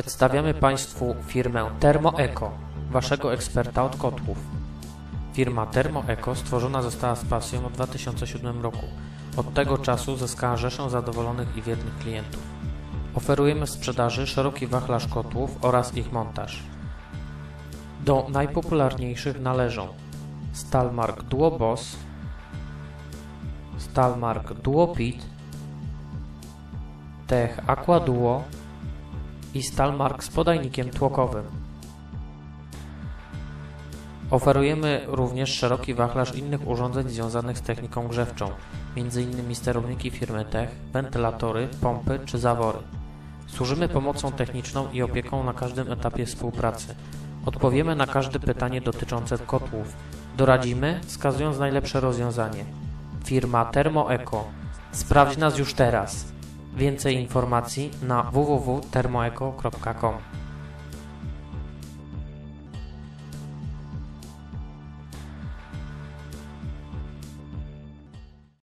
Przedstawiamy Państwu firmę Thermoeco, Waszego eksperta od kotłów. Firma Thermoeco stworzona została z pasją w 2007 roku. Od tego czasu zyskała rzeszę zadowolonych i wiernych klientów. Oferujemy w sprzedaży szeroki wachlarz kotłów oraz ich montaż. Do najpopularniejszych należą Stalmark Duo Boss, Stalmark Duo Pit, Tech Aqua Duo i Stalmark z podajnikiem tłokowym. Oferujemy również szeroki wachlarz innych urządzeń związanych z techniką grzewczą, m.in. sterowniki firmy Tech, wentylatory, pompy czy zawory. Służymy pomocą techniczną i opieką na każdym etapie współpracy. Odpowiemy na każde pytanie dotyczące kotłów. Doradzimy, wskazując najlepsze rozwiązanie. Firma Thermoeco. Sprawdź nas już teraz. Więcej informacji na www.thermoeco.com